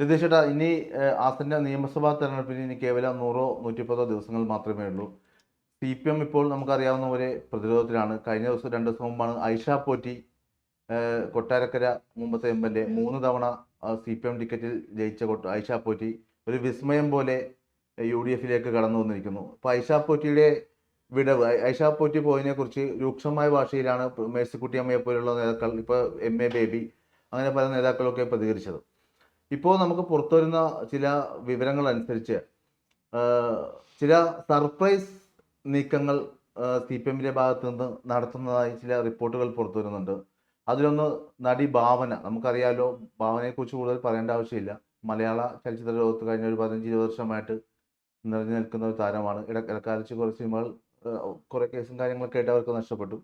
രതീഷേട്ടാ ഇനി ആസന്ന നിയമസഭാ തെരഞ്ഞെടുപ്പിന് ഇനി കേവലം നൂറോ നൂറ്റിപ്പതോ ദിവസങ്ങൾ മാത്രമേ ഉള്ളൂ. സി പി എം ഇപ്പോൾ നമുക്കറിയാവുന്ന പോലെ പ്രതിരോധത്തിലാണ്. കഴിഞ്ഞ ദിവസം രണ്ട് ദിവസം മുമ്പാണ് ഐഷ പോറ്റി കൊട്ടാരക്കര മുമ്പത്തെ എം എൽ എ മൂന്ന് തവണ സി പി എം ടിക്കറ്റിൽ ജയിച്ച ഐഷ പോറ്റി ഒരു വിസ്മയം പോലെ യു ഡി എഫിലേക്ക് കടന്നു വന്നിരിക്കുന്നു. അപ്പോൾ ഐഷ പോറ്റിയുടെ വിടവ് ഐഷ പോറ്റി പോയതിനെ കുറിച്ച് രൂക്ഷമായ ഭാഷയിലാണ് മേഴ്സിക്കുട്ടിയമ്മയെ പോലുള്ള നേതാക്കൾ ഇപ്പോൾ എം എ ബേബി അങ്ങനെ പല നേതാക്കളൊക്കെ പ്രതികരിച്ചത്. ഇപ്പോൾ നമുക്ക് പുറത്തു വരുന്ന ചില വിവരങ്ങൾ അനുസരിച്ച് ചില സർപ്രൈസ് നീക്കങ്ങൾ സി പി എമ്മിന്റെ ഭാഗത്ത് നിന്ന് നടത്തുന്നതായി ചില റിപ്പോർട്ടുകൾ പുറത്തു വരുന്നുണ്ട് അതിലൊന്ന് നടി ഭാവന. നമുക്കറിയാലോ ഭാവനയെക്കുറിച്ച് കൂടുതൽ പറയേണ്ട ആവശ്യമില്ല. മലയാള ചലച്ചിത്ര ലോകത്ത് കഴിഞ്ഞ ഒരു പതിനഞ്ച് ഇരുപത് വർഷമായിട്ട് നിറഞ്ഞു നിൽക്കുന്ന ഒരു താരമാണ്. ഇട ഇടക്കാലത്ത് കുറേ സിനിമകൾ കുറേ കേസും കാര്യങ്ങളൊക്കെ ആയിട്ട് അവർക്ക് നഷ്ടപ്പെട്ടു.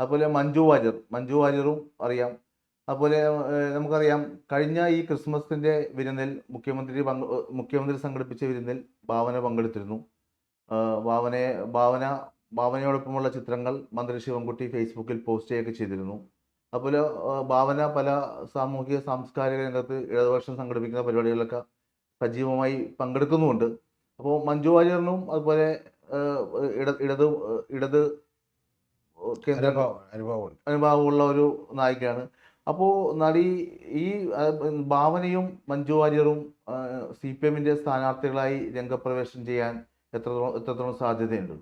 അതുപോലെ മഞ്ജു വാര്യർ. മഞ്ജു വാര്യറും അറിയാം അതുപോലെ നമുക്കറിയാം കഴിഞ്ഞ ഈ ക്രിസ്മസിന്റെ വിരുന്നിൽ മുഖ്യമന്ത്രി പങ്ക് മുഖ്യമന്ത്രി സംഘടിപ്പിച്ച വിരുന്നിൽ ഭാവന പങ്കെടുത്തിരുന്നു. ഭാവനയെ ഭാവന ഭാവനയോടൊപ്പമുള്ള ചിത്രങ്ങൾ മന്ത്രി ശിവൻകുട്ടി ഫേസ്ബുക്കിൽ പോസ്റ്റ് ചെയ്യുകയൊക്കെ ചെയ്തിരുന്നു. അതുപോലെ ഭാവന പല സാമൂഹിക സാംസ്കാരിക രംഗത്ത് ഇടതുപക്ഷം സംഘടിപ്പിക്കുന്ന പരിപാടികളിലൊക്കെ സജീവമായി പങ്കെടുക്കുന്നുമുണ്ട്. അപ്പോൾ മഞ്ജു വാര്യറിനും അതുപോലെ ഇട ഇടത് ഇടത് അനുഭവമുള്ള ഒരു നായികയാണ്. അപ്പോൾ നടി ഈ ഭാവനയും മഞ്ജു വാര്യറും സി പി എമ്മിന്റെ സ്ഥാനാർത്ഥികളായി രംഗപ്രവേശനം ചെയ്യാൻ എത്രത്തോളം എത്രത്തോളം സാധ്യതയുണ്ട്?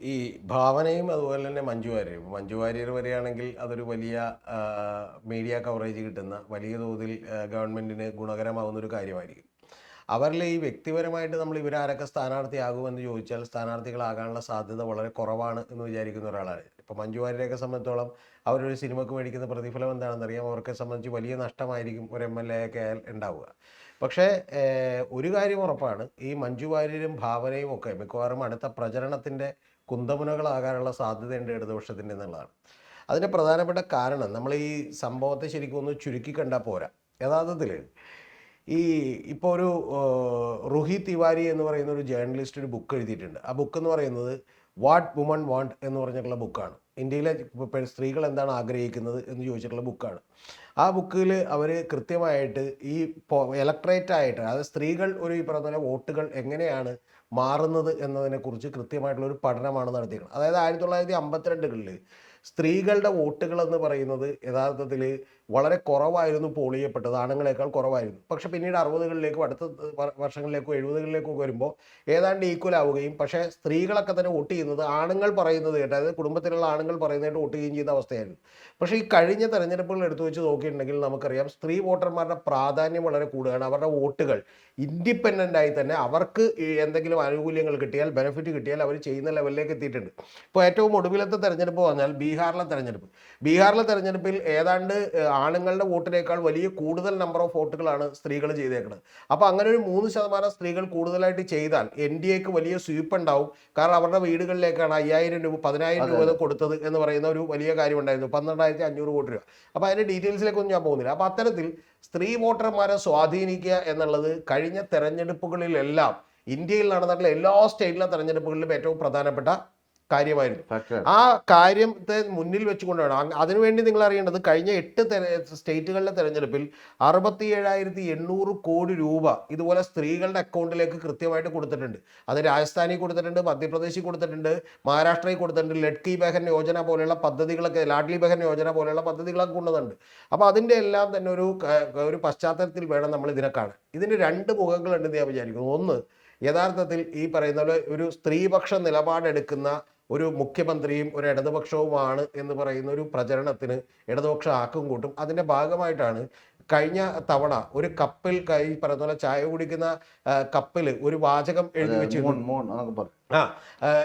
ഈ ഭാവനയും അതുപോലെ തന്നെ മഞ്ജു വാര്യരും. മഞ്ജു വാര്യർ വരികയാണെങ്കിൽ അതൊരു വലിയ മീഡിയ കവറേജ് കിട്ടുന്ന വലിയ തോതിൽ ഗവൺമെന്റിന് ഗവൺമെന്റിന് ഗുണകരമാവുന്ന ഒരു കാര്യമായിരിക്കും. അവരിൽ ഈ വ്യക്തിപരമായിട്ട് നമ്മൾ ഇവരാരൊക്കെ സ്ഥാനാർത്ഥിയാകുമെന്ന് ചോദിച്ചാൽ സ്ഥാനാർത്ഥികളാകാനുള്ള സാധ്യത വളരെ കുറവാണ് എന്ന് വിചാരിക്കുന്ന ഒരാളാണ്. ഇപ്പോൾ മഞ്ജു വാര്യരെയൊക്കെ സംബന്ധിച്ചോളം അവരൊരു സിനിമക്ക് മേടിക്കുന്ന പ്രതിഫലം എന്താണെന്നറിയാം. അവർക്ക് സംബന്ധിച്ച് വലിയ നഷ്ടമായിരിക്കും ഒരു എം എൽ എ ഒക്കെ ഉണ്ടാവുക. പക്ഷേ ഒരു കാര്യം ഉറപ്പാണ്. ഈ മഞ്ജു വാര്യരും ഭാവനയും ഒക്കെ മിക്കവാറും അടുത്ത പ്രചരണത്തിന്റെ കുന്തമുനകളാകാനുള്ള സാധ്യതയുണ്ട് ഇടതുപക്ഷത്തിന്റെ എന്നുള്ളതാണ്. അതിന്റെ പ്രധാനപ്പെട്ട കാരണം നമ്മൾ ഈ സംഭവത്തെ ശരിക്കും ഒന്ന് ചുരുക്കി കണ്ടാൽ പോരാ. യഥാർത്ഥത്തിൽ ഈ ഇപ്പോൾ ഒരു റുഹി തിവാരി എന്ന് പറയുന്ന ഒരു ജേർണലിസ്റ്റ് ഒരു ബുക്ക് എഴുതിയിട്ടുണ്ട്. ആ ബുക്ക് എന്ന് പറയുന്നത് വാട്ട് വുമൺ വാണ്ട് എന്ന് പറഞ്ഞിട്ടുള്ള ബുക്കാണ്. ഇന്ത്യയിലെ സ്ത്രീകൾ എന്താണ് ആഗ്രഹിക്കുന്നത് എന്ന് ചോദിച്ചിട്ടുള്ള ബുക്കാണ്. ആ ബുക്കിൽ അവർ കൃത്യമായിട്ട് ഈ ഇലക്ട്രേറ്റ് ആയിട്ട് അതായത് സ്ത്രീകൾ ഒരു ഈ പറഞ്ഞ വോട്ടുകൾ എങ്ങനെയാണ് മാറുന്നത് എന്നതിനെക്കുറിച്ച് കൃത്യമായിട്ടുള്ള ഒരു പഠനമാണ് നടത്തിയിരിക്കുന്നത്. അതായത് ആയിരത്തി തൊള്ളായിരത്തി അമ്പത്തിരണ്ടുകളിൽ സ്ത്രീകളുടെ വോട്ടുകൾ എന്ന് പറയുന്നത് യഥാർത്ഥത്തിൽ വളരെ കുറവായിരുന്നു പോൾ ചെയ്യപ്പെട്ടത് ആണുങ്ങളെക്കാൾ കുറവായിരുന്നു. പക്ഷെ പിന്നീട് അറുപതുകളിലേക്കും അടുത്ത വർഷങ്ങളിലേക്കും എഴുപതുകളിലേക്കും വരുമ്പോൾ ഏതാണ്ട് ഈക്വൽ ആവുകയും പക്ഷേ സ്ത്രീകളൊക്കെ തന്നെ വോട്ട് ചെയ്യുന്നത് ആണുങ്ങൾ പറയുന്നത് കേട്ട് അതായത് കുടുംബത്തിലുള്ള ആണുങ്ങൾ പറയുന്നതായിട്ട് വോട്ട് ചെയ്യുകയും ചെയ്ത അവസ്ഥയായിരുന്നു. പക്ഷേ ഈ കഴിഞ്ഞ തെരഞ്ഞെടുപ്പുകൾ എടുത്തു വെച്ച് നോക്കിയിട്ടുണ്ടെങ്കിൽ നമുക്കറിയാം സ്ത്രീ വോട്ടർമാരുടെ പ്രാധാന്യം വളരെ കൂടുകയാണ് അവരുടെ വോട്ടുകൾ ഇൻഡിപെൻഡന്റ് ആയി തന്നെ അവർക്ക് എന്തെങ്കിലും ആനുകൂല്യങ്ങൾ കിട്ടിയാൽ ബെനിഫിറ്റ് കിട്ടിയാൽ അവർ ചെയ്യുന്ന ലെവലിലേക്ക് എത്തിയിട്ടുണ്ട്. ഇപ്പോൾ ഏറ്റവും ഒടുവിലത്തെ തെരഞ്ഞെടുപ്പ് പറഞ്ഞാൽ ബീഹാറിലെ തെരഞ്ഞെടുപ്പ്. ബീഹാറിലെ തെരഞ്ഞെടുപ്പിൽ ഏതാണ്ട് ആണുങ്ങളുടെ വോട്ടിനേക്കാൾ വലിയ കൂടുതൽ നമ്പർ ഓഫ് വോട്ടുകളാണ് സ്ത്രീകൾ ചെയ്തേക്കുന്നത് അപ്പോൾ അങ്ങനെ ഒരു മൂന്ന് ശതമാനം സ്ത്രീകൾ കൂടുതലായിട്ട് ചെയ്താൽ എൻ ഡി എക്ക് വലിയ സ്വീപ്പ് ഉണ്ടാവും. കാരണം അവരുടെ വീടുകളിലേക്കാണ് അയ്യായിരം രൂപ പതിനായിരം രൂപ കൊടുത്തത് എന്ന് പറയുന്ന ഒരു വലിയ കാര്യം ഉണ്ടായിരുന്നു. പന്ത്രണ്ടായിരത്തി അഞ്ഞൂറ് കോടി രൂപ. അപ്പോൾ അതിന്റെ ഡീറ്റെയിൽസിലേക്കൊന്നും ഞാൻ പോകുന്നില്ല. അപ്പോൾ അത്തരത്തിൽ സ്ത്രീ വോട്ടർമാരെ സ്വാധീനിക്കുക എന്നുള്ളത് കഴിഞ്ഞ തെരഞ്ഞെടുപ്പുകളിലെല്ലാം ഇന്ത്യയിൽ നടന്നിട്ടുള്ള എല്ലാ സ്റ്റേറ്റിലെ തെരഞ്ഞെടുപ്പുകളിലും ഏറ്റവും പ്രധാനപ്പെട്ട കാര്യമായിരുന്നു. ആ കാര്യത്തെ മുന്നിൽ വെച്ചുകൊണ്ടാണ്. അതിനുവേണ്ടി നിങ്ങൾ അറിയേണ്ടത് കഴിഞ്ഞ എട്ട് സ്റ്റേറ്റുകളിലെ തെരഞ്ഞെടുപ്പിൽ അറുപത്തി ഏഴായിരത്തി എണ്ണൂറ് കോടി രൂപ ഇതുപോലെ സ്ത്രീകളുടെ അക്കൗണ്ടിലേക്ക് കൃത്യമായിട്ട് കൊടുത്തിട്ടുണ്ട്. അത് രാജസ്ഥാനിൽ കൊടുത്തിട്ടുണ്ട് മധ്യപ്രദേശിൽ കൊടുത്തിട്ടുണ്ട് മഹാരാഷ്ട്രയിൽ കൊടുത്തിട്ടുണ്ട് ലഡ്കി ബഹൻ യോജന പോലെയുള്ള പദ്ധതികളൊക്കെ ലാഡ്ലി ബഹൻ യോജന പോലെയുള്ള പദ്ധതികളൊക്കെ കൊണ്ടുവന്നിട്ടുണ്ട്. അപ്പോൾ അതിന്റെ എല്ലാം തന്നെ ഒരു ഒരു പശ്ചാത്തലത്തിൽ വേണം നമ്മൾ ഇതിനെ കാണാൻ. ഇതിന് രണ്ട് മുഖങ്ങളുണ്ടെന്ന് ഞാൻ വിചാരിക്കുന്നു. ഒന്ന് യഥാർത്ഥത്തിൽ ഈ പറയുന്ന പോലെ ഒരു സ്ത്രീപക്ഷ നിലപാടെടുക്കുന്ന ഒരു മുഖ്യമന്ത്രിയും ഒരു ഇടതുപക്ഷവുമാണ് എന്ന് പറയുന്ന ഒരു പ്രചരണത്തിന് ഇടതുപക്ഷ ആക്കും കൂട്ടും. അതിന്റെ ഭാഗമായിട്ടാണ് കഴിഞ്ഞ തവണ ഒരു കപ്പിൽ കൈ പറയുന്ന പോലെ ചായ കുടിക്കുന്ന കപ്പിൽ ഒരു വാചകം എഴുതി വെച്ചിരുന്നു. ആ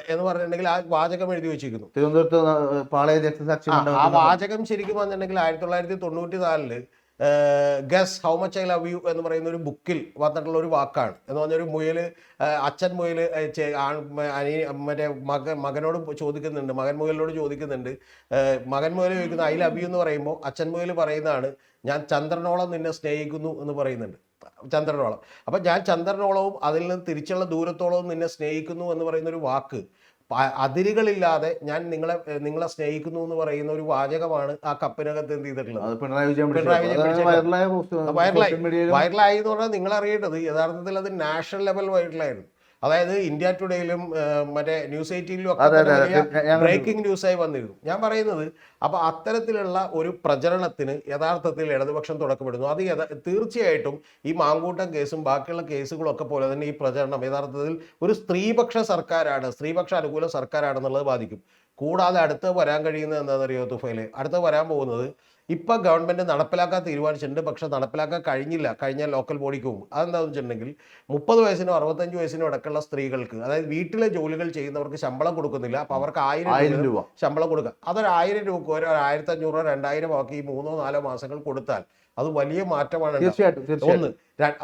എന്ന് പറഞ്ഞിട്ടുണ്ടെങ്കിൽ ആ വാചകം എഴുതി വെച്ചിരിക്കുന്നു. തിരുവനന്തപുരത്ത് ആ, വാചകം ശരിക്കും വന്നിട്ടുണ്ടെങ്കിൽ ആയിരത്തി തൊള്ളായിരത്തി തൊണ്ണൂറ്റി നാലിൽ guess how much I love you എന്ന് പറയുന്ന ഒരു ബുക്കിൽ വന്നിട്ടുള്ള ഒരു വാക്കാണ്. എന്ന് പറഞ്ഞൊരു മുയൽ അച്ഛൻ മുയൽ അനി മറ്റേ മകൻ മകനോട് ചോദിക്കുന്നുണ്ട് മകൻ മുയലിനോട് ചോദിക്കുന്നുണ്ട്. മകൻ മുയൽ ചോദിക്കുന്ന ഐ ലവ് യു എന്ന് പറയുമ്പോൾ അച്ഛൻ മുയൽ പറയുന്നതാണ് ഞാൻ ചന്ദ്രനോളം നിന്നെ സ്നേഹിക്കുന്നു എന്ന് പറയുന്നുണ്ട്. ചന്ദ്രനോളം. അപ്പം ഞാൻ ചന്ദ്രനോളവും അതിൽ നിന്ന് തിരിച്ചുള്ള ദൂരത്തോളവും നിന്നെ സ്നേഹിക്കുന്നു എന്ന് പറയുന്ന ഒരു വാക്ക്. അതിരുകളില്ലാതെ ഞാൻ നിങ്ങളെ നിങ്ങളെ സ്നേഹിക്കുന്നു എന്ന് പറയുന്ന ഒരു വാചകമാണ് ആ കപ്പിനകത്ത് എന്ത് ചെയ്തിട്ടുള്ളത്? പിണറായി വിജയൻ വൈറലായ വൈറലായി എന്ന് പറഞ്ഞാൽ നിങ്ങൾ അറിയേണ്ടത് യഥാർത്ഥത്തിൽ അത് നാഷണൽ ലെവൽ വൈറലായിരുന്നു അതായത് ഇന്ത്യ ടുഡേയിലും മറ്റേ ന്യൂസ് എയ്റ്റീനിലും ഒക്കെ ബ്രേക്കിംഗ് ന്യൂസായി വന്നിരുന്നു. ഞാൻ പറയുന്നത് അപ്പൊ അത്തരത്തിലുള്ള ഒരു പ്രചരണത്തിന് യഥാർത്ഥത്തിൽ ഇടതുപക്ഷം തുടക്കപ്പെടുന്നു അത് തീർച്ചയായിട്ടും ഈ മാങ്കൂട്ടം കേസും ബാക്കിയുള്ള കേസുകളൊക്കെ പോലെ തന്നെ ഈ പ്രചരണം യഥാർത്ഥത്തിൽ ഒരു സ്ത്രീപക്ഷ സർക്കാരാണ് സ്ത്രീപക്ഷ അനുകൂല സർക്കാരാണെന്നുള്ളത് ബാധിക്കും. കൂടാതെ അടുത്ത് വരാൻ കഴിയുന്നത് എന്താണെന്നറിയോ തുഫയിൽ അടുത്ത് വരാൻ പോകുന്നത് ഇപ്പം ഗവൺമെന്റ് നടപ്പിലാക്കാൻ തീരുമാനിച്ചിട്ടുണ്ട് പക്ഷേ നടപ്പിലാക്കാൻ കഴിഞ്ഞില്ല. കഴിഞ്ഞ ലോക്കൽ ബോഡിക്ക് പോകും. അതെന്താണെന്ന് വെച്ചിട്ടുണ്ടെങ്കിൽ മുപ്പത് വയസ്സിനും അറുപത്തഞ്ച് വയസ്സിനും അടക്കമുള്ള സ്ത്രീകൾക്ക് അതായത് വീട്ടിലെ ജോലികൾ ചെയ്യുന്നവർക്ക് ശമ്പളം കൊടുക്കുന്നില്ല. അപ്പോൾ അവർക്ക് ആയിരം രൂപ ശമ്പളം കൊടുക്കുക. അതൊരു ആയിരം രൂപ ഒരു ആയിരത്തി അഞ്ഞൂറ് രണ്ടായിരം ആക്കി മൂന്നോ നാലോ മാസങ്ങൾ കൊടുത്താൽ അത് വലിയ മാറ്റമാണ് ഒന്ന്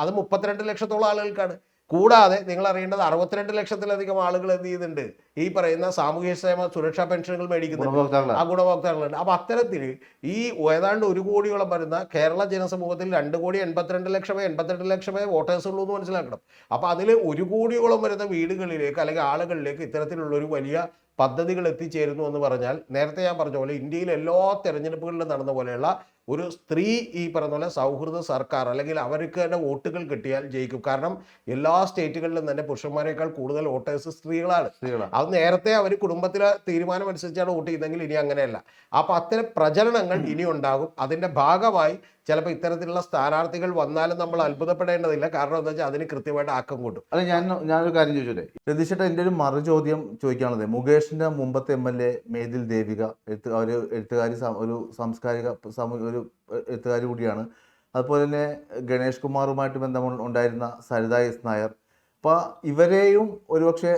അത് മുപ്പത്തിരണ്ട് ലക്ഷത്തോളം ആളുകൾക്കാണ്. കൂടാതെ നിങ്ങൾ അറിയേണ്ടത് അറുപത്തിരണ്ട് ലക്ഷത്തിലധികം ആളുകൾ എന്ത് ചെയ്യുന്നുണ്ട്? ഈ പറയുന്ന സാമൂഹ്യ ക്ഷേമ സുരക്ഷാ പെൻഷനുകൾ മേടിക്കുന്നുണ്ട്. ആ ഗുണഭോക്താക്കളുണ്ട്. അപ്പൊ അത്തരത്തിൽ ഈ ഏതാണ്ട് ഒരു കോടിയോളം വരുന്ന കേരള ജനസമൂഹത്തിൽ രണ്ട് കോടി എൺപത്തിരണ്ട് ലക്ഷമേ എൺപത്തിരണ്ട് ലക്ഷമേ വോട്ടേഴ്സ് ഉള്ളൂ എന്ന് മനസ്സിലാക്കണം. അപ്പൊ അതിൽ ഒരു കോടിയോളം വരുന്ന വീടുകളിലേക്ക് അല്ലെങ്കിൽ ആളുകളിലേക്ക് ഇത്തരത്തിലുള്ള ഒരു വലിയ പദ്ധതികൾ എത്തിച്ചേരുന്നു എന്ന് പറഞ്ഞാൽ നേരത്തെ ഞാൻ പറഞ്ഞ പോലെ ഇന്ത്യയിൽ എല്ലാ തെരഞ്ഞെടുപ്പുകളിലും നടന്ന പോലെയുള്ള ഒരു സ്ത്രീ ഈ പറഞ്ഞ പോലെ സൗഹൃദ സർക്കാർ അല്ലെങ്കിൽ അവർക്ക് തന്നെ വോട്ടുകൾ കിട്ടിയാൽ ജയിക്കും. കാരണം എല്ലാ സ്റ്റേറ്റുകളിലും തന്നെ പുരുഷന്മാരെക്കാൾ കൂടുതൽ വോട്ടേഴ്സ് സ്ത്രീകളാണ്. അത് നേരത്തെ അവർ കുടുംബത്തിലെ തീരുമാനം അനുസരിച്ചാണ് വോട്ട് ചെയ്തെങ്കിൽ ഇനി അങ്ങനെയല്ല. അപ്പൊ അത്തരം പ്രചരണങ്ങൾ ഇനി ഉണ്ടാകും. അതിന്റെ ഭാഗമായി ചിലപ്പോൾ ഇത്തരത്തിലുള്ള സ്ഥാനാർത്ഥികൾ വന്നാലും നമ്മൾ അത്ഭുതപ്പെടേണ്ടതില്ല. കാരണം എന്താ വെച്ചാൽ അതിന് കൃത്യമായിട്ട് ആക്കം കൂട്ടും. അല്ല ഞാൻ ഞാനൊരു കാര്യം ചോദിച്ചോട്ടെ? രതീഷേട്ടാ എന്റെ ഒരു മറു ചോദ്യം ചോദിക്കാനുള്ളത് മുകേഷിന്റെ മുമ്പത്തെ M L A Methil Devika എഴുത്ത് അവർ എഴുത്തുകാരി ഒരു സാംസ്കാരിക സമൂ ഒരു എഴുത്തുകാരി കൂടിയാണ്. അതുപോലെ തന്നെ ഗണേഷ് കുമാറുമായിട്ട് ബന്ധം ഉണ്ടായിരുന്ന സരിത എസ് നായർ. അപ്പോൾ ഇവരെയും ഒരുപക്ഷെ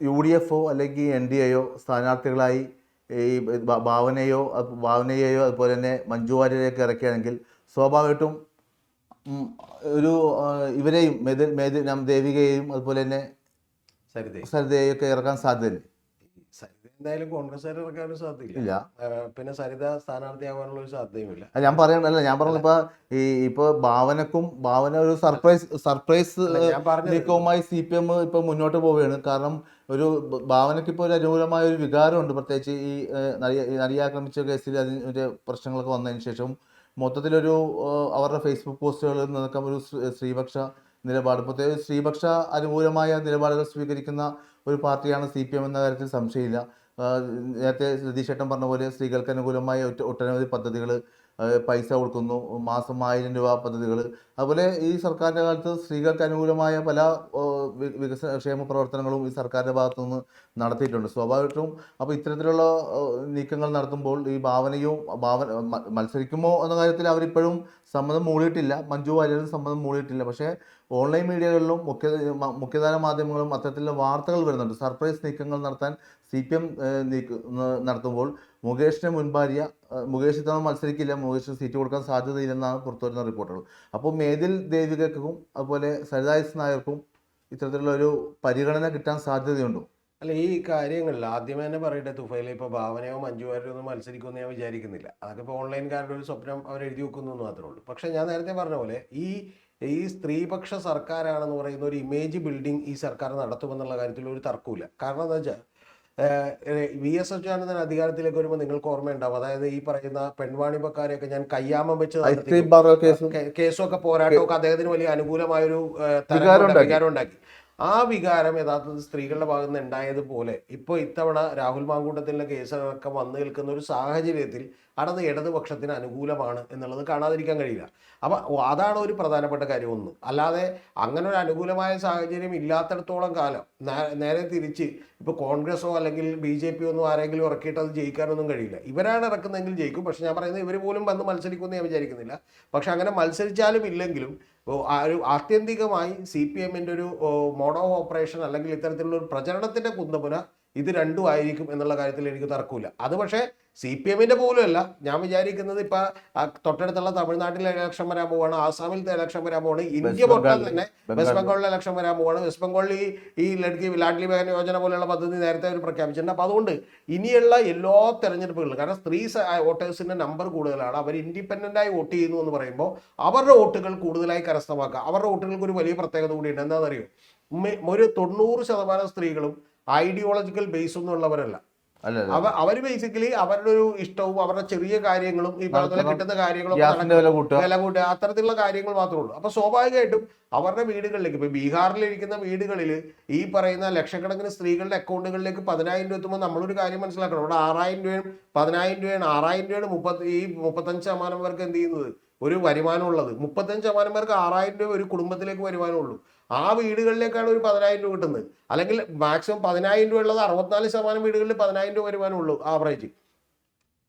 യു ഡി എഫോ അല്ലെങ്കിൽ എൻ ഡി എയോ സ്ഥാനാർത്ഥികളായി ഈ ഭാവനയോ ഭാവനയെയോ അതുപോലെ തന്നെ മഞ്ജു വാര്യരെയൊക്കെ ഇറക്കുകയാണെങ്കിൽ സ്വാഭാവികമായിട്ടും ഒരു ഇവരെയും മേതിൽ മേതിൽ നാം ദേവികയെയും അതുപോലെ തന്നെ സരിതേ സരിതയെയും ഇറക്കാൻ സാധ്യതയില്ല? എന്തായാലും കോൺഗ്രസ്സുകാർ ഇറക്കാനും സാധ്യതയില്ല. പിന്നെ സരിത സ്ഥാനാർത്ഥിയാവാനുള്ള ഒരു സാധ്യതയുമില്ല ഞാൻ പറയണല്ല ഞാൻ പറഞ്ഞ ഇപ്പൊ ഈ ഇപ്പൊ ഭാവനക്കും ഭാവന ഒരു സർപ്രൈസ് സർപ്രൈസ് നീക്കവുമായി സി പി എം ഇപ്പൊ മുന്നോട്ട് പോവുകയാണ്. കാരണം ഒരു ഭാവനയ്ക്ക് ഇപ്പോൾ ഒരു അനുകൂലമായ ഒരു വികാരമുണ്ട്. പ്രത്യേകിച്ച് ഈ നടിയെ ആക്രമിച്ച കേസിൽ അതിന്റെ പ്രശ്നങ്ങളൊക്കെ വന്നതിന് ശേഷം മൊത്തത്തിലൊരു അവരുടെ ഫേസ്ബുക്ക് പോസ്റ്റുകളിൽ നിന്നൊക്കെ ഒരു ശ്രീപക്ഷ സ്ത്രീപക്ഷ നിലപാട്. പ്രത്യേകിച്ച് സ്ത്രീപക്ഷ അനുകൂലമായ നിലപാടുകൾ സ്വീകരിക്കുന്ന ഒരു പാർട്ടിയാണ് സി പി എം എന്ന കാര്യത്തിൽ സംശയമില്ല. നേരത്തെ സതീഷ് ഏട്ടൻ പറഞ്ഞ പോലെ സ്ത്രീകൾക്ക് അനുകൂലമായ ഒട്ടനവധി പദ്ധതികൾ പൈസ കൊടുക്കുന്നു മാസം ആയിരം രൂപ പദ്ധതികൾ അതുപോലെ ഈ സർക്കാരിന്റെ കാലത്ത് സ്ത്രീകൾക്ക് അനുകൂലമായ പല വികസന ക്ഷേമ പ്രവർത്തനങ്ങളും ഈ സർക്കാരിന്റെ ഭാഗത്തു നിന്ന് നടത്തിയിട്ടുണ്ട്. സ്വാഭാവികമായിട്ടും അപ്പോൾ ഇത്തരത്തിലുള്ള നീക്കങ്ങൾ നടത്തുമ്പോൾ ഈ ഭാവനയും ഭാവന മത്സരിക്കുമോ എന്ന കാര്യത്തിൽ അവരിപ്പോഴും സമ്മതം മൂടിയിട്ടില്ല. മഞ്ജു വാര്യരും സമ്മതം മൂടിയിട്ടില്ല. പക്ഷേ ഓൺലൈൻ മീഡിയകളിലും മുഖ്യ മുഖ്യധാര മാധ്യമങ്ങളും അത്തരത്തിലുള്ള വാർത്തകൾ വരുന്നുണ്ട്. സർപ്രൈസ് നീക്കങ്ങൾ നടത്താൻ സി പി എം നടത്തുമ്പോൾ മുകേഷിനെ മുൻഭാര്യ മുകേഷ് ഇത്തവണ മത്സരിക്കില്ല. മുകേഷ് സീറ്റ് കൊടുക്കാൻ സാധ്യതയില്ലെന്നാണ് പുറത്തുവരുന്ന റിപ്പോർട്ടുകൾ. അപ്പോൾ മേതിൽ ദേവികക്കും അതുപോലെ സരിതായസ് നായർക്കും ഇത്തരത്തിലുള്ള ഒരു പരിഗണന കിട്ടാൻ സാധ്യതയുണ്ടോ? അല്ല ഈ കാര്യങ്ങളിൽ ആദ്യമേ തന്നെ പറയട്ടെ തുഫയിൽ ഇപ്പോൾ ഭാവനയോ മഞ്ജു വാര്യരോ ഒന്നും മത്സരിക്കുമെന്ന് ഞാൻ വിചാരിക്കുന്നില്ല. അതൊക്കെ ഇപ്പോൾ ഓൺലൈൻകാരുടെ ഒരു സ്വപ്നം അവർ എഴുതി വെക്കുന്നു എന്ന് മാത്രമേ ഉള്ളൂ. പക്ഷേ ഞാൻ നേരത്തെ പറഞ്ഞ പോലെ ഈ ഈ സ്ത്രീപക്ഷ സർക്കാരാണെന്ന് പറയുന്ന ഒരു ഇമേജ് ബിൽഡിംഗ് ഈ സർക്കാർ നടത്തുമെന്നുള്ള കാര്യത്തിൽ ഒരു തർക്കമില്ല കാരണം എന്താ വെച്ചാൽ വി എസ് അച്യുതാനന്ദൻ അധികാരത്തിലേക്ക് വരുമ്പോൾ നിങ്ങൾക്ക് ഓർമ്മയുണ്ടാവും അതായത് ഈ പറയുന്ന പെൺവാണിപ്പക്കാരെയൊക്കെ ഞാൻ കയ്യാമം വെച്ച് കേസൊക്കെ പോരാട്ടമൊക്കെ അദ്ദേഹത്തിന് വലിയ അനുകൂലമായൊരു വികാരം ഉണ്ടാക്കി. ആ വികാരം യഥാർത്ഥത്തിൽ സ്ത്രീകളുടെ ഭാഗത്ത് നിന്ന് ഉണ്ടായതുപോലെ ഇപ്പോൾ ഇത്തവണ രാഹുൽ മാങ്കൂട്ടത്തിന്റെ കേസുകളൊക്കെ വന്നു നിൽക്കുന്ന ഒരു സാഹചര്യത്തിൽ അടത് ഇടതുപക്ഷത്തിന് അനുകൂലമാണ് എന്നുള്ളത് കാണാതിരിക്കാൻ കഴിയില്ല. അപ്പോൾ അതാണ് ഒരു പ്രധാനപ്പെട്ട കാര്യം ഒന്ന്. അല്ലാതെ അങ്ങനെ ഒരു അനുകൂലമായ സാഹചര്യം ഇല്ലാത്തിടത്തോളം കാലം നേരെ തിരിച്ച് ഇപ്പോൾ കോൺഗ്രസോ അല്ലെങ്കിൽ ബി ജെ പി ഒന്നും ആരെങ്കിലും ഇറക്കിയിട്ട് അത് ജയിക്കാനൊന്നും കഴിയില്ല. ഇവരാണ് ഇറക്കുന്നതെങ്കിൽ ജയിക്കും. പക്ഷെ ഞാൻ പറയുന്നത് ഇവർ പോലും വന്ന് മത്സരിക്കുമെന്ന് ഞാൻ വിചാരിക്കുന്നില്ല. പക്ഷെ അങ്ങനെ മത്സരിച്ചാലും ഇല്ലെങ്കിലും ഒരു ആത്യന്തികമായി സി പി എമ്മിന്റെ ഒരു മോഡോ ഓപ്പറേഷൻ അല്ലെങ്കിൽ ഇത്തരത്തിലുള്ള ഒരു പ്രചരണത്തിന്റെ കുന്തമുന ഇത് രണ്ടും ആയിരിക്കും എന്നുള്ള കാര്യത്തിൽ എനിക്ക് തർക്കമില്ല. അത് പക്ഷേ സി പി എമ്മിന്റെ പോലും അല്ല ഞാൻ വിചാരിക്കുന്നത് ഇപ്പൊ തൊട്ടടുത്തുള്ള തമിഴ്നാട്ടിലെ ഇലക്ഷൻ വരാൻ പോവാണ് ആസാമിലത്തെ ഇലക്ഷൻ വരാൻ പോവാണ് ഇന്ത്യ മൊത്തം തന്നെ വെസ്റ്റ് ബംഗാളിലെ ഇലക്ഷൻ വരാൻ പോവാണ്. വെസ്റ്റ് ബംഗാളിൽ ഈ ഈ ലഡ്കി ലാഡ്ലി ബഹൻ യോജന പോലെയുള്ള പദ്ധതി നേരത്തെ അവർ പ്രഖ്യാപിച്ചിട്ടുണ്ട്. അപ്പോൾ അതുകൊണ്ട് ഇനിയുള്ള എല്ലാ തെരഞ്ഞെടുപ്പുകളിലും കാരണം സ്ത്രീ വോട്ടേഴ്സിന്റെ നമ്പർ കൂടുതലാണ്. അവർ ഇൻഡിപെൻഡന്റ് ആയി വോട്ട് ചെയ്യുന്നു എന്ന് പറയുമ്പോൾ അവരുടെ വോട്ടുകൾ കൂടുതലായി കരസ്ഥമാക്കുക. അവരുടെ വോട്ടുകൾക്ക് ഒരു വലിയ പ്രത്യേകത കൂടിയുണ്ട്. എന്താണെന്നറിയോ? ഒരു തൊണ്ണൂറ് ശതമാനം സ്ത്രീകളും ഐഡിയോളജിക്കൽ ബേസ് ഒന്നും ഉള്ളവരല്ല. അവ അവർ ബേസിക്കലി അവരുടെ ഒരു ഇഷ്ടവും അവരുടെ ചെറിയ കാര്യങ്ങളും ഈ പറഞ്ഞ കിട്ടുന്ന കാര്യങ്ങളും വില കൂട്ടുക. അത്തരത്തിലുള്ള കാര്യങ്ങൾ മാത്രമേ ഉള്ളൂ. അപ്പൊ സ്വാഭാവികമായിട്ടും അവരുടെ വീടുകളിലേക്ക് ഇപ്പൊ ബീഹാറിലിരിക്കുന്ന വീടുകളിൽ ഈ പറയുന്ന ലക്ഷക്കണക്കിന് സ്ത്രീകളുടെ അക്കൗണ്ടുകളിലേക്ക് പതിനായിരം രൂപ എത്തുമ്പോൾ നമ്മളൊരു കാര്യം മനസ്സിലാക്കണം. അവിടെ ആറായിരം രൂപയും പതിനായിരം രൂപയാണ്. ആറായിരം രൂപയാണ് മുപ്പത്തി ഈ മുപ്പത്തഞ്ച് ശതമാനം പേർക്ക് എന്ത് ചെയ്യുന്നത്? ഒരു വരുമാനം ഉള്ളത്. മുപ്പത്തഞ്ച് ശതമാനം പേർക്ക് ആറായിരം രൂപ ഒരു കുടുംബത്തിലേക്ക് വരുമാനമുള്ളൂ ആ വീടുകളിലേക്കാണ് ഒരു പതിനായിരം രൂപ കിട്ടുന്നത്. അല്ലെങ്കിൽ മാക്സിമം പതിനായിരം രൂപ ഉള്ളത് അറുപത്തിനാല് ശതമാനം വീടുകളിൽ പതിനായിരം രൂപ വരുമാനമുള്ളൂ ആവറേജ്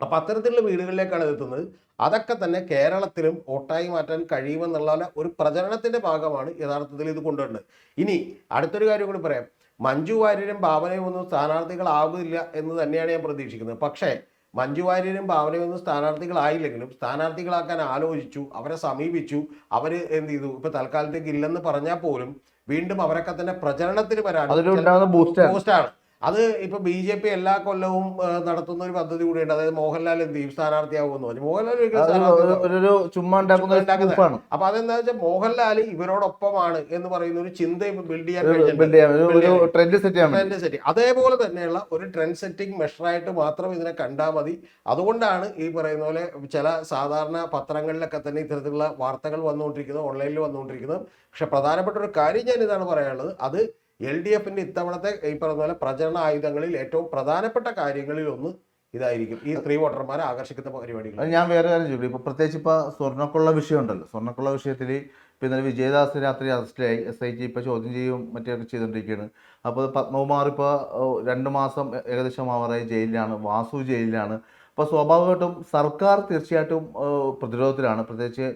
അപ്പൊ അത്തരത്തിലുള്ള വീടുകളിലേക്കാണ് എത്തുന്നത്. അതൊക്കെ തന്നെ കേരളത്തിലും ഓട്ടായി മാറ്റാൻ കഴിയുമെന്നുള്ള ഒരു പ്രചരണത്തിന്റെ ഭാഗമാണ് യഥാർത്ഥത്തിൽ ഇത് കൊണ്ടുവരുന്നത്. ഇനി അടുത്തൊരു കാര്യം കൂടി പറയാം. മഞ്ജു വാര്യരും ഭാവനയും ഒന്നും സ്ഥാനാർത്ഥികളാവില്ല എന്ന് തന്നെയാണ് ഞാൻ പ്രതീക്ഷിക്കുന്നത്. പക്ഷേ മഞ്ജു വാര്യരും ഭാവനയും ഒന്നും സ്ഥാനാർത്ഥികളായില്ലെങ്കിലും സ്ഥാനാർത്ഥികളാക്കാൻ ആലോചിച്ചു അവരെ സമീപിച്ചു അവർ എന്ത് ചെയ്തു? ഇപ്പൊ തൽക്കാലത്തേക്ക് ഇല്ലെന്ന് പറഞ്ഞാൽ പോലും വീണ്ടും അവരൊക്കെ തന്നെ പ്രചരണത്തിന് വരാൻ അതിലുണ്ടാകുന്ന ബൂസ്റ്റ് പോസ്റ്റാണ് അത് ഇപ്പൊ ബി ജെ പി എല്ലാ കൊല്ലവും നടത്തുന്ന ഒരു പദ്ധതി കൂടിയുണ്ട്. അതായത് മോഹൻലാൽ എന്ത് ചെയ്യും? സ്ഥാനാർത്ഥിയാകുമെന്ന് പറഞ്ഞു. മോഹൻലാൽ ചുമ്മാ ഉണ്ടാക്കുന്ന അപ്പൊ അതെന്താ വെച്ചാൽ മോഹൻലാൽ ഇവരോടൊപ്പമാണ് എന്ന് പറയുന്ന ഒരു ചിന്ത ബിൽഡ് ചെയ്യാൻ ട്രെൻഡ് സെറ്റ് അതേപോലെ തന്നെയുള്ള ഒരു ട്രെൻഡ് സെറ്റിംഗ് മെഷറായിട്ട് മാത്രം ഇതിനെ കണ്ടാൽ മതി. അതുകൊണ്ടാണ് ഈ പറയുന്ന പോലെ ചില സാധാരണ പത്രങ്ങളിലൊക്കെ തന്നെ ഇത്തരത്തിലുള്ള വാർത്തകൾ വന്നുകൊണ്ടിരിക്കുന്നത് ഓൺലൈനിൽ വന്നുകൊണ്ടിരിക്കുന്നത്. പക്ഷെ പ്രധാനപ്പെട്ട ഒരു കാര്യം ഞാൻ ഇതാണ് പറയാനുള്ളത്. അത് എൽ ഡി എഫിന്റെ ഇത്തവണത്തെ ഈ പറഞ്ഞ പോലെ പ്രചരണ ആയുധങ്ങളിൽ ഏറ്റവും പ്രധാനപ്പെട്ട കാര്യങ്ങളിൽ ഒന്ന് ഇതായിരിക്കും. ഈ സ്ത്രീ വോട്ടർമാരെ ആകർഷിക്കുന്ന പരിപാടികൾ. ഞാൻ വേറെ കാര്യം ചോദിക്കും ഇപ്പൊ പ്രത്യേകിച്ച് ഇപ്പൊ സ്വർണക്കുള്ള വിഷയം ഉണ്ടല്ലോ. സ്വർണക്കുള്ള വിഷയത്തിൽ ഇപ്പൊ ഇന്നലെ വിജയദാസ് രാത്രി അറസ്റ്റിലായി. എസ് ഐ ജി ഇപ്പൊ ചോദ്യം ചെയ്യും മറ്റൊക്കെ ചെയ്തുകൊണ്ടിരിക്കുകയാണ് അപ്പോൾ പത്മകുമാർ ഇപ്പോൾ രണ്ട് മാസം ഏകദേശം ആവാറായി ജയിലിലാണ്. വാസു ജയിലിലാണ്. അപ്പോൾ സ്വാഭാവികമായിട്ടും സർക്കാർ തീർച്ചയായിട്ടും പ്രതിരോധത്തിലാണ്. പ്രത്യേകിച്ച്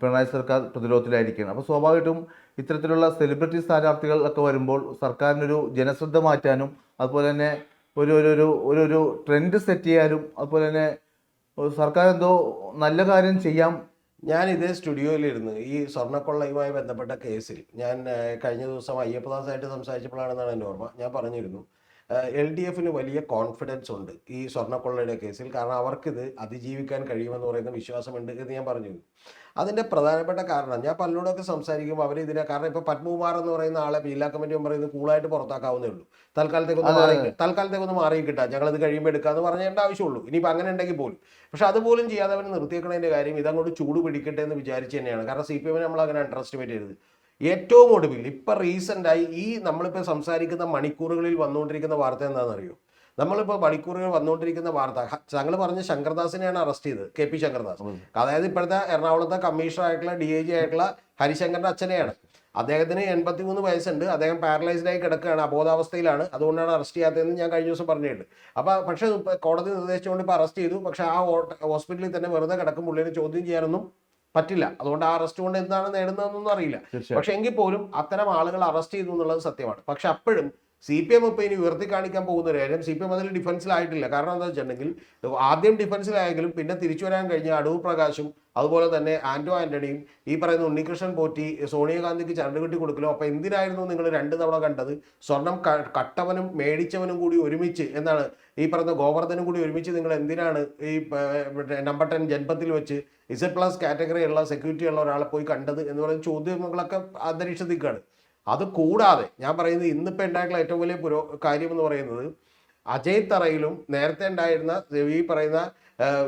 പിണറായി സർക്കാർ പ്രതിരോധത്തിലായിരിക്കുകയാണ്. അപ്പോൾ സ്വാഭാവികമായിട്ടും ഇത്തരത്തിലുള്ള സെലിബ്രിറ്റി സ്ഥാനാർത്ഥികൾ ഒക്കെ വരുമ്പോൾ സർക്കാരിനൊരു ജനശ്രദ്ധ മാറ്റാനും അതുപോലെ തന്നെ ഒരു ഒരു ഒരു ഒരു ഒരു ട്രെൻഡ് സെറ്റ് ചെയ്യാനും അതുപോലെ തന്നെ സർക്കാർ എന്തോ നല്ല കാര്യം ചെയ്യാം. ഞാൻ ഇതേ സ്റ്റുഡിയോയിലിരുന്ന് ഈ സ്വർണക്കൊള്ളയുമായി ബന്ധപ്പെട്ട കേസിൽ ഞാൻ കഴിഞ്ഞ ദിവസം അയ്യപ്പദാസായിട്ട് സംസാരിച്ചപ്പോഴാണെന്നാണ് എന്റെ ഓർമ്മ. ഞാൻ പറഞ്ഞിരുന്നു എൽ ഡി എഫിന് വലിയ കോൺഫിഡൻസ് ഉണ്ട് ഈ സ്വർണക്കൊള്ളയുടെ കേസിൽ. കാരണം അവർക്കിത് അതിജീവിക്കാൻ കഴിയുമെന്ന് പറയുന്ന വിശ്വാസമുണ്ട് എന്ന് ഞാൻ പറഞ്ഞിരുന്നു. അതിന്റെ പ്രധാനപ്പെട്ട കാരണം ഞാൻ പലരോടൊക്കെ സംസാരിക്കുമ്പോൾ അവർ ഇതിനെ കാരണം ഇപ്പോൾ പത്മകുമാർ എന്ന് പറയുന്ന ആളെ ജില്ലാ കമ്മിറ്റി മെമ്പർ ഇത് കൂളായിട്ട് പുറത്താക്കാവുന്നേ ഉള്ളൂ. തൽക്കാലത്തേക്കൊന്ന് മാറി തൽക്കാലത്തേക്ക് ഒന്ന് മാറി കിട്ടാം ഞങ്ങളത് കഴിയുമ്പോൾ എടുക്കാമെന്ന് പറഞ്ഞേണ്ട ആവശ്യമുള്ളൂ. ഇനിയിപ്പോൾ അങ്ങനെ ഉണ്ടെങ്കിൽ പോലും. പക്ഷെ അതുപോലും ചെയ്യാതെ അവൻ നിർത്തിയേക്കണതിന്റെ കാര്യം ഇതങ്ങോട്ട് ചൂട് പിടിക്കട്ടെ എന്ന് വിചാരിച്ച് തന്നെയാണ്. കാരണം സി പി എമ്മിനെ നമ്മൾ അങ്ങനെ അണ്ടർ എസ്റ്റിമേറ്റ് ചെയ്തത് ഏറ്റവും ഒടുവിൽ ഇപ്പം റീസെന്റായി ഈ നമ്മളിപ്പോൾ സംസാരിക്കുന്ന മണിക്കൂറുകളിൽ വന്നുകൊണ്ടിരിക്കുന്ന വാർത്ത എന്താണെന്നറിയോ? നമ്മളിപ്പോൾ മണിക്കൂറുകൾ വന്നുകൊണ്ടിരിക്കുന്ന വാർത്ത ഞങ്ങൾ പറഞ്ഞ ശങ്കർദാസിനെയാണ് അറസ്റ്റ് ചെയ്തത് കെ പി ശങ്കർദാസ്. അതായത് ഇപ്പോഴത്തെ എറണാകുളത്തെ കമ്മീഷണർ ആയിട്ടുള്ള ഡി ഐ ജി ആയിട്ടുള്ള ഹരിശങ്കറിന്റെ അച്ഛനെയാണ്. അദ്ദേഹത്തിന് എൺപത്തി മൂന്ന് വയസ്സുണ്ട് അദ്ദേഹം പാരലൈസ്ഡ് ആയി കിടക്കുകയാണ് അബോധാവസ്ഥയിലാണ്. അതുകൊണ്ടാണ് അറസ്റ്റ് ചെയ്യാത്തതെന്ന് ഞാൻ കഴിഞ്ഞ ദിവസം പറഞ്ഞിട്ടുണ്ട്. അപ്പോൾ പക്ഷേ കോടതി നിർദ്ദേശിച്ചുകൊണ്ട് ഇപ്പൊ അറസ്റ്റ് ചെയ്തു. പക്ഷേ ആ ഹോസ്പിറ്റലിൽ തന്നെ വെറുതെ കിടക്കും പുള്ളിനെ ചോദ്യം ചെയ്യാനൊന്നും പറ്റില്ല. അതുകൊണ്ട് ആ അറസ്റ്റ് കൊണ്ട് എന്താണ് നേടുന്നതെന്നൊന്നും അറിയില്ല. പക്ഷെ എങ്കിൽ പോലും അത്തരം ആളുകൾ അറസ്റ്റ് ചെയ്തു എന്നുള്ളത് സത്യമാണ്. പക്ഷെ അപ്പോഴും സി പി എം ഇപ്പൊ ഇനി ഉയർത്തി കാണിക്കാൻ പോകുന്ന ഒരു കാര്യം സി പി എം അതിൽ ഡിഫൻസിലായിട്ടില്ല കാരണം എന്താ വെച്ചിട്ടുണ്ടെങ്കിൽ ആദ്യം ഡിഫൻസിലായെങ്കിലും പിന്നെ തിരിച്ചു വരാൻ കഴിഞ്ഞ അടൂർ പ്രകാശും അതുപോലെ തന്നെ ആന്റോ ആന്റണിയും ഈ പറയുന്ന ഉണ്ണികൃഷ്ണൻ പോറ്റി സോണിയാഗാന്ധിക്ക് ചരട് കെട്ടി കൊടുക്കലോ അപ്പൊ എന്തിനായിരുന്നു നിങ്ങൾ രണ്ട് തവണ കണ്ടത്? സ്വർണം കട്ടവനും മേടിച്ചവനും കൂടി ഒരുമിച്ച് എന്നാണ് ഈ പറയുന്ന ഗോവർദ്ധനും കൂടി ഒരുമിച്ച് നിങ്ങൾ എന്തിനാണ് ഈ നമ്പർ ടെൻ ജന്മത്തിൽ വെച്ച് ഇസഡ് പ്ലസ് കാറ്റഗറി ഉള്ള സെക്യൂരിറ്റി ഉള്ള ഒരാളെ പോയി കണ്ടത് എന്ന് പറയുന്ന ചോദ്യങ്ങളൊക്കെ അന്തരീക്ഷത്തിൽ നിൽക്കുകയാണ്. അത് കൂടാതെ ഞാൻ പറയുന്നത് ഇന്നിപ്പോൾ ഉണ്ടായിട്ടുള്ള ഏറ്റവും വലിയ പുരോ കാര്യം എന്ന് പറയുന്നത് അജയ് തറയിലും നേരത്തെ ഉണ്ടായിരുന്ന ഈ പറയുന്ന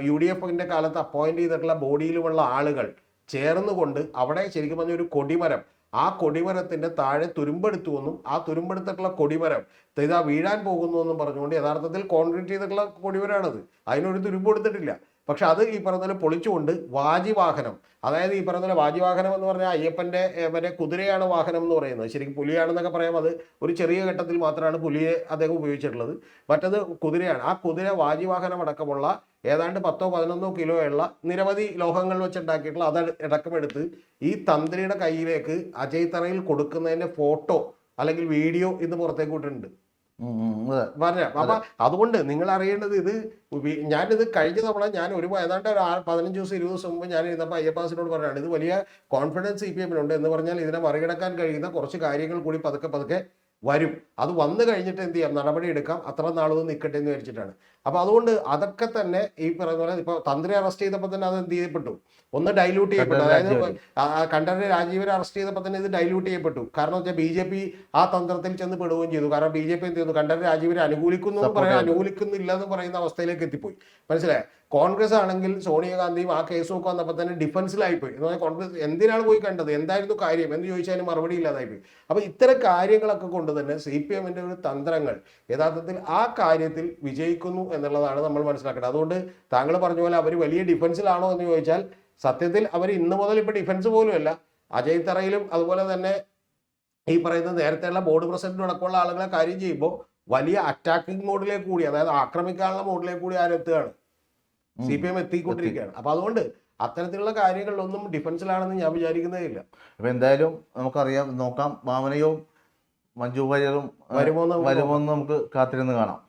യു ഡി എഫിന്റെ കാലത്ത് അപ്പോയിന്റ് ചെയ്തിട്ടുള്ള ബോഡിയിലുമുള്ള ആളുകൾ ചേർന്നുകൊണ്ട് അവിടെ ശരിക്കും പറഞ്ഞ ഒരു കൊടിമരം ആ കൊടിമരത്തിന്റെ താഴെ തുരുമ്പെടുത്തുവെന്നും ആ തുരുമ്പെടുത്തിട്ടുള്ള കൊടിമരം ഇതാ വീഴാൻ പോകുന്നു എന്നും പറഞ്ഞുകൊണ്ട് യഥാർത്ഥത്തിൽ കോൺക്രീറ്റ് ചെയ്തിട്ടുള്ള കൊടിമരമാണത് അതിനൊരു തുരുമ്പ് കൊടുത്തിട്ടില്ല. പക്ഷെ അത് ഈ പറഞ്ഞ പൊളിച്ചുകൊണ്ട് വാജിവാഹനം അതായത് ഈ പറഞ്ഞ വാജിവാഹനം എന്ന് പറഞ്ഞാൽ അയ്യപ്പന്റെ മറ്റേ കുതിരയാണ് വാഹനം എന്ന് പറയുന്നത്. ശരിക്കും പുലിയാണെന്നൊക്കെ പറയാം. അത് ഒരു ചെറിയ ഘട്ടത്തിൽ മാത്രമാണ് പുലിയെ അദ്ദേഹം ഉപയോഗിച്ചിട്ടുള്ളത്. മറ്റത് കുതിരയാണ്. ആ കുതിര വാജിവാഹനം അടക്കമുള്ള ഏതാണ്ട് പത്തോ പതിനൊന്നോ കിലോ ഉള്ള നിരവധി ലോഹങ്ങൾ വെച്ചുണ്ടാക്കിയിട്ടുള്ള അത് അടക്കമെടുത്ത് ഈ തന്ത്രിയുടെ കയ്യിലേക്ക് അജയ് തറയിൽ കൊടുക്കുന്നതിന്റെ ഫോട്ടോ അല്ലെങ്കിൽ വീഡിയോ ഇന്ന് പുറത്തേക്ക് വിട്ടിട്ടുണ്ട്. പറഞ്ഞ. അപ്പൊ അതുകൊണ്ട് നിങ്ങൾ അറിയേണ്ടത് ഇത് ഞാനിത് കഴിഞ്ഞ തവണ ഞാൻ ഒരു ഏതാണ്ട് ഒരു പതിനഞ്ച് ദിവസം ഇരുപത് ദിവസം മുമ്പ് ഞാൻ ഇരുന്നപ്പോൾ അയ്യപ്പാസിനോട് പറഞ്ഞാണ് ഇത് വലിയ കോൺഫിഡൻസ് സി പി എമ്മിനുണ്ട് എന്ന് പറഞ്ഞാൽ ഇതിനെ മറികടക്കാൻ കഴിയുന്ന കുറച്ച് കാര്യങ്ങൾ കൂടി പതുക്കെ പതുക്കെ വരും. അത് വന്നു കഴിഞ്ഞിട്ട് എന്ത് ചെയ്യാം? നടപടി എടുക്കാം. അത്ര നാളൊന്നും നിൽക്കട്ടെ എന്ന് വിചാരിച്ചിട്ടാണ്. അപ്പൊ അതുകൊണ്ട് അതൊക്കെ തന്നെ ഈ പറയുന്ന പോലെ ഇപ്പൊ തന്ത്രി അറസ്റ്റ് ചെയ്തപ്പോൾ തന്നെ അത് എന്ത് ചെയ്യപ്പെട്ടു? ഒന്ന് ഡൈല്യൂട്ട് ചെയ്യപ്പെട്ടു. അതായത് കണ്ടറിനെ രാജീവരെ അറസ്റ്റ് ചെയ്തപ്പോൾ തന്നെ ഇത് ഡൈല്യൂട്ട് ചെയ്യപ്പെട്ടു. കാരണം വെച്ചാൽ ബി ജെ പി ആ തന്ത്രത്തിൽ ചെന്ന് പെടുകയും ചെയ്തു. കാരണം ബി ജെ പി എന്ത് ചെയ്യുന്നു? കണ്ടറിനെ രാജീവരെ അനുകൂലിക്കുന്നു എന്ന് പറയാൻ അനുകൂലിക്കുന്നില്ല എന്ന് പറയുന്ന അവസ്ഥയിലേക്ക് എത്തിപ്പോയി. മനസ്സിലായോ? കോൺഗ്രസ് ആണെങ്കിൽ സോണിയാഗാന്ധിയും ആ കേസുമൊക്കെ വന്നപ്പോൾ തന്നെ ഡിഫൻസിലായിപ്പോയി എന്ന് പറഞ്ഞാൽ കോൺഗ്രസ് എന്തിനാണ് പോയി കണ്ടത്? എന്തായിരുന്നു കാര്യം? എന്ന് ചോദിച്ചാലും മറുപടി ഇല്ലാതായിപ്പോയി. അപ്പൊ ഇത്തരം കാര്യങ്ങളൊക്കെ കൊണ്ട് തന്നെ സി പി എമ്മിന്റെ ഒരു തന്ത്രങ്ങൾ യഥാർത്ഥത്തിൽ ആ കാര്യത്തിൽ വിജയിക്കുന്നു എന്നുള്ളതാണ് നമ്മൾ മനസ്സിലാക്കേണ്ടത്. അതുകൊണ്ട് താങ്കൾ പറഞ്ഞ പോലെ അവർ വലിയ ഡിഫൻസിലാണോ എന്ന് ചോദിച്ചാൽ സത്യത്തിൽ അവർ ഇന്ന് മുതൽ ഇപ്പൊ ഡിഫൻസ് പോലുമല്ല. അജയ് തറയിലും അതുപോലെ തന്നെ ഈ പറയുന്ന നേരത്തെയുള്ള ബോർഡ് പ്രസിഡന്റ് അടക്കമുള്ള ആളുകളെ കാര്യം ചെയ്യുമ്പോൾ വലിയ അറ്റാക്കിംഗ് മോഡിലേക്ക് കൂടി അതായത് ആക്രമിക്കാനുള്ള മോഡിലേക്ക് കൂടി ആരെത്തുകയാണ് എത്തുകയാണ്. സി പി എം എത്തിക്കൊണ്ടിരിക്കുകയാണ്. അപ്പൊ അതുകൊണ്ട് അത്തരത്തിലുള്ള കാര്യങ്ങളിലൊന്നും ഡിഫൻസിലാണെന്ന് ഞാൻ വിചാരിക്കുന്നേ ഇല്ല. അപ്പൊ എന്തായാലും നമുക്കറിയാം നോക്കാം. ഭാവനയും മഞ്ജു വാര്യറും വരുമോന്ന് വരുമോന്ന് നമുക്ക് കാത്തിരുന്ന് കാണാം.